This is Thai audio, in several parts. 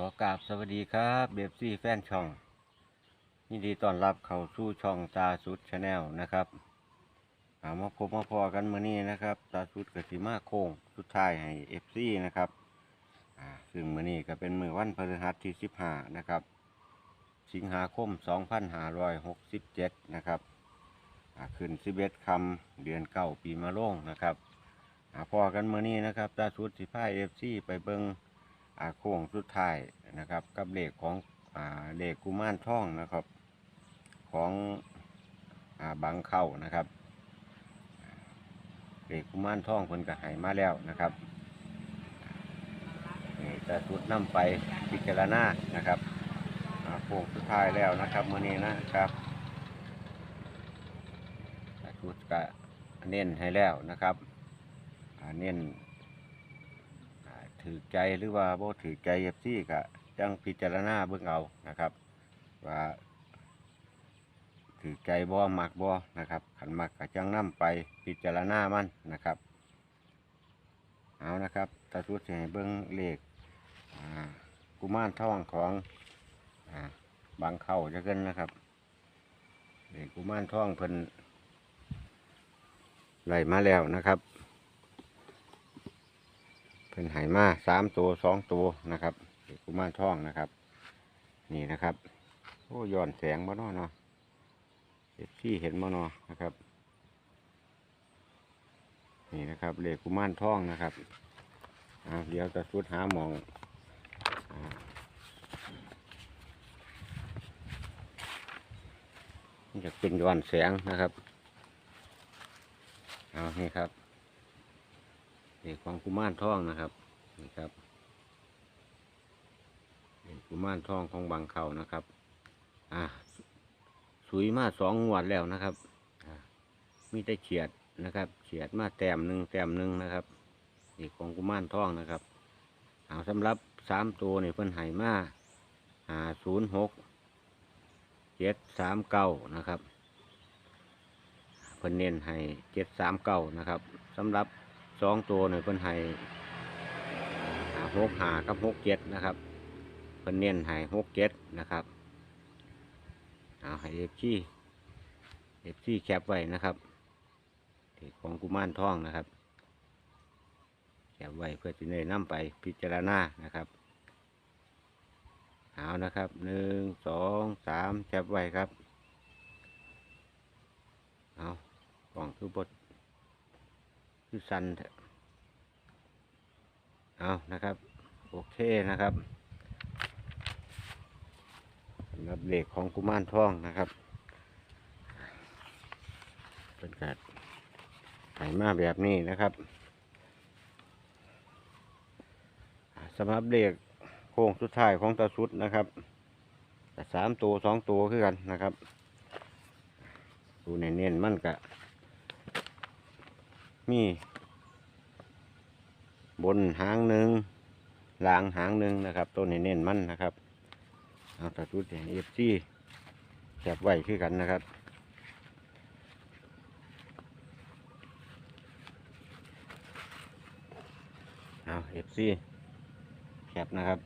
ขอกราบสวัสดีครับเบฟซี่แฟนช่องยินดีต้อนรับเข้าสู่ช่องตาสุดชาแนลนะครับเอามาพบมาพอกันมื้อนี้นะครับ ตาสุดกับสีมาโค้งสุดท้ายให้เอฟซีนะครับซึ่งมื้อนี้ก็เป็นมือวันพฤหัสที่15นะครับ สิงหาคม2567นะครับขึ้น11คำเดือนเก้าปีมะโรงนะครับอพอกันมื้อนี้นะครับ ตาสุดสิพาเอฟซีไปเบิง โค้งสุดท้ายนะครับ กับเลขของอ่าเลขกุมารทองนะครับ ของอบางเข้านะครับเลขกุมารทองเพิ่นก็ให้มาแล้วนะครับนี่จะสุดนํไปพิจารณานะครับโค้งสุดท้ายแล้วนะครับมื้อนี้นะครับจะสุดก็เน้นให้แล้วนะครับเน้น ถือใจหรือว่าบ่ถือใจเอฟซีก็จังพิจารณาเบิ่งเอานะครับ ว่าถือใจบ่มักบ่นะครับขันมักก็จังนํไปพิจารณามันนะครับ เอานะครับตาสุดให้เบิ่งเลขกุมารทองของอบางเข้าจะเกินนะครับเลขกุมารทองเพิ่นไหลมาแล้วนะครับ เป็นไหมาสามตัวสองตัวนะครับเด็กกุมารทองนะครับ นี่นะครับโอ้ย้อนแสงบ่เนอเนาะเอฟที่เห็นบ่เนอนะครับ นี่นะครับเลขกุมารทองนะครับเดี๋ยวจะสุดหาหมองอ่านี่จะเป็นย้อนแสงนะครับ เอานี่ครับ เด็กของกุมารทองนะครับนี่ครับกุมารทองของบางเขานะครับ อ่าสุยมาสองงวดแล้วนะครับมีแต่เฉียดนะครับเฉียดมาแต้มหนึ่งแต้มหนึ่งนะครับเด็กของกุมารทองนะครับเอาสำหรับสามตัวนี่เพิ่นไห่มาอ่าศูนย์หกเจ็ดสามเก้านะครับเพิ่นเน้นให้เจ็ดสามเก้านะครับสำหรับ สองตัวเนี่ยเพิ่นให้หกหากับหกเจ็ดนะครับเพิ่นเน้นให้หกเจ็ดนะครับเอาให้เอฟซีเอฟซีแคปไว้นะครับของกุมารทองนะครับแคปไว้เพื่อจะได้นำไปพิจารณานะครับเอานะครับหนึ่งสองสามแคปไว้ครับเอากล่องคือบท คือสันเอานะครับ โอเคนะครับสำหรับเหล็กของกุมารทองนะครับเป็นการไหมาแบบนี้นะครับสำหรับเหล็กโค้งสุดท้ายของตาสุดนะครับสามตัวสองตัวคือกันนะครับ ดูเน้นๆมันกะ มีบนหางหนึ่งล่างหางหนึ่งนะครับ ตัวนี้เน้นมันนะครับเอาตะทุดเอฟซีแคบไว้คือกันนะครับเอาเอฟซีแคบนะครับ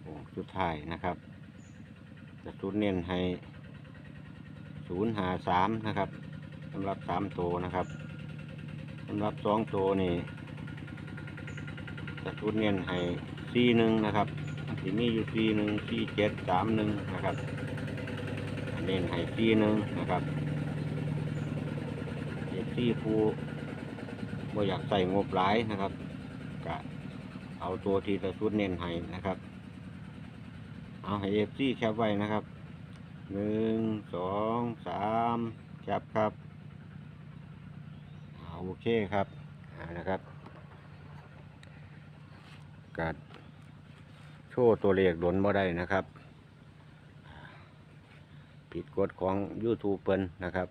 โอ้สุดท้ายนะครับตะทุดเน้นให้ศูนย์หาสามนะครับ สำหรับสามตัวนะครับสำหรับสองตัวนี่จะทุนเงินให้สี่หนึ่งนะครับที่มีอยู่สี่หนึ่งสี่เจ็ดสามหนึ่งนะครับเน้นให้สี่หนึ่งนะครับเอฟซีผู้บ่อยากใส่งบหลายนะครับก็เอาตัวที่จะทุนเน้นให้นะครับ เอาให้เอฟซีแคปไว้นะครับหนึ่งสองสามแคปครับ โอเคครับนะครับกัดโชว์ตัวเลขดนบ่ได้นะครับ ผิดกฎของ YouTube เปิ้นนะครับ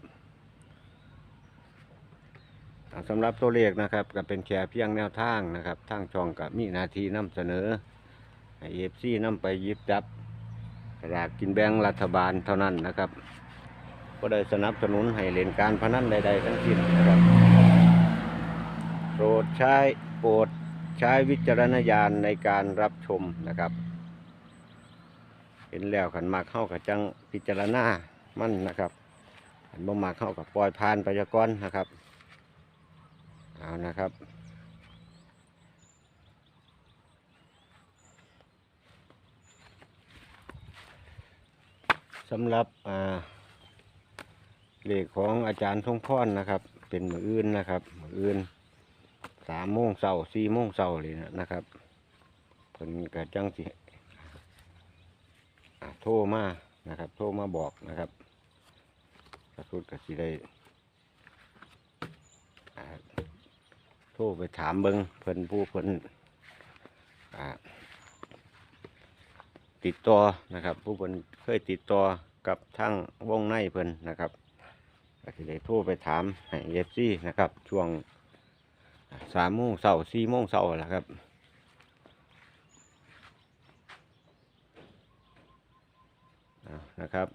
สำหรับตัวเลขนะครับก็เป็นแค่เพียงแนวทางนะครับทางช่องกับมีนาทีนำเสนอเอฟซีนำไปยิบจับสลากกินแบ่งรัฐบาลเท่านั้นนะครับก็ได้สนับสนุนให้เล่นการพนันใดๆทั้งสิ้นนะครับ รดใช้โปรดใช้วิจารณญาณในการรับชมนะครับ เห็นแล้วขันมากเข้ากับจังพิจารณามั่นนะครับขันบ่มากเข้ากับปล่อยผ่านไปยากอนนะครับเอานะครับสำหรับเลขของอาจารย์ทงพรนะครับ เป็นมืออื่นนะครับมืออื่น สามโมงเสาร์สี่โมงเสาร์เลยนะครับเพิ่นกระจังสิอ่าโทรมานะครับ โทรมาบอกนะครับกระสุดกระสิได้อ่าโทรไปถามเบิงเพิ่นผู้เพิ่นอ่าติดต่อนะครับ ผู้เพิ่นเคยติดต่อกับทั้งวงในเพิ่นนะครับก็สิได้โทรไปถามให้เอฟซีนะครับ ช่วง สามโมงเสาร์สี่โมงเสาร์แหละครับนะครับ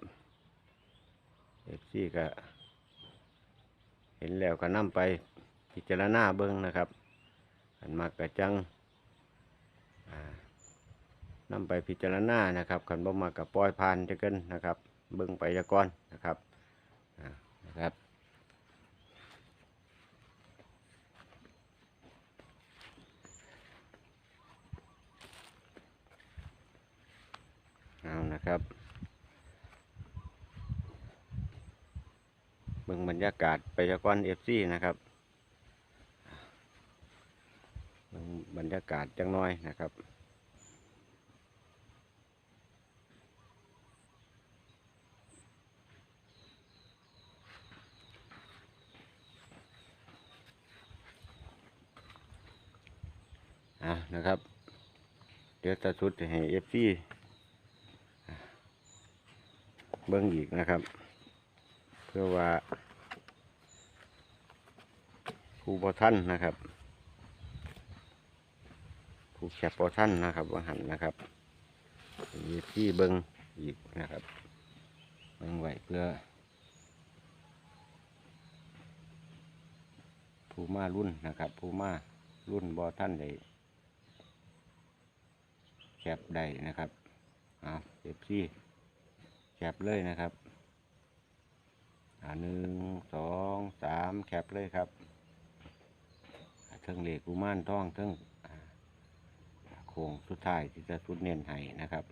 เอฟซีก็เห็นแล้วก็นำไปพิจารณาเบิ้งนะครับอันมากกระจังอ่าไปพิจารณานะครับขันบ่มากับปล่อยผ่านจะเกินนะครับ เบิ่งไปยากอนนะครับนะครับ เอานะครับ เบิ่งบรรยากาศไปยากอนเอฟซีนะครับเบิ่งบรรยากาศจังน้อยนะครับอะนะครับ เดี๋ยวตาสุดให้เอฟซี เบิ้งอีกนะครับ เพื่อว่าผู้บอท่านนะครับผู้แคปบอท่านนะครับว่าหันนะครับเอฟซีเบิ้งอีกนะครับเบิ้งไว้เพื่อ ผู้มารุ่นนะครับ ผู้มารุ่นบอท่านได้แคปได้นะครับเอาเก็บซี่ แคปเลยนะครับอ่าหนึ่งสองสามแคปเลยครับเทิงเหล็กกุมานท่องเทิงอ่าโค้งสุดท้ายที่จะสุดเน้นให้นะครับ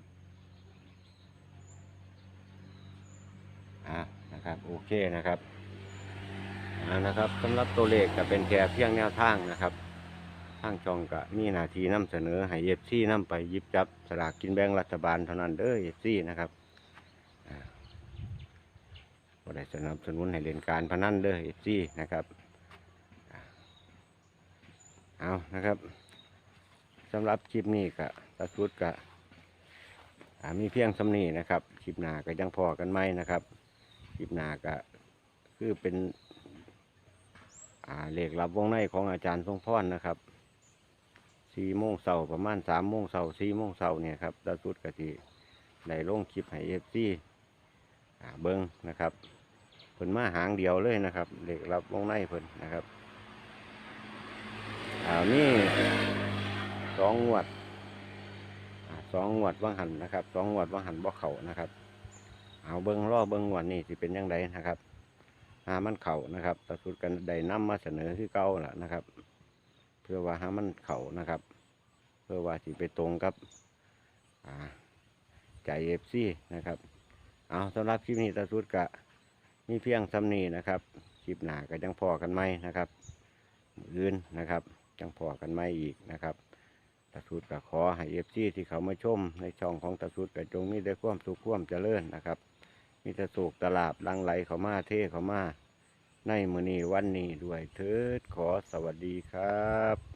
อ่านะครับโอเคนะครับอ่านะครับสำหรับตัวเลขก็เป็นแค่เพียงแนวทางนะครับทางช่องก็มีหน้าที่นำเสนอให้เอฟซีนำไปยิบจับสลากกินแบ่งรัฐบาลเท่านั้นเด้อเอฟซีนะครับ บ่ได้สนับสนุนให้เล่นการพนันเด้อเอฟซีนะครับเอานะครับสำหรับคลิปนี้ก็ตะสุดก็มีเพียงสำนีนะครับคลิปหน้าก็ยังพอกันไหมนะครับคลิปหน้าก็คือเป็นอ่าเลขลับวงในของอาจารย์ทรงพรนะครับสี่โมงเสาประมาณสามโมงเสาสี่โมงเสาเนี่ยครับดาวสุดกะทิได้ลงคลิปให้เอฟซี เบิ้งนะครับเพิ่นมาหางเดียวเลยนะครับเด็กรับวงในเพิ่นนะครับอ่านี่สองงวดอ่าสองงวดว่างหันนะครับสองงวดว่างหันบ่เข่านะครับ เอาเบิ้งรอเบิ้งงวดนี่สิเป็นยังไงนะครับหามันเข่านะครับดาวสุดกันได้นำมาเสนอคือเก่าแหละนะครับ เพื่อว่าห้มันเข่านะครับ เพื่อว่าสิไปตรงกับ อ่าใจเอฟซีนะครับ เอาสำหรับคลิปนี้ตาสุดกะมีเพียงสำนีนะครับ คลิปหนาก็ยังพอกันไหมนะครับมื้ออื่นนะครับยังพอกันไหมอีกนะครับตาสุดก็ขอให้เอฟซีที่เขามาชมในช่องของตาสุดก็จงมีได้ความสุขความเจริญนะครับ มีต่สุขตลาบลังไหลเขามาเทเขามาในมือนี้วันนี้ด้วยเถิดขอสวัสดีครับ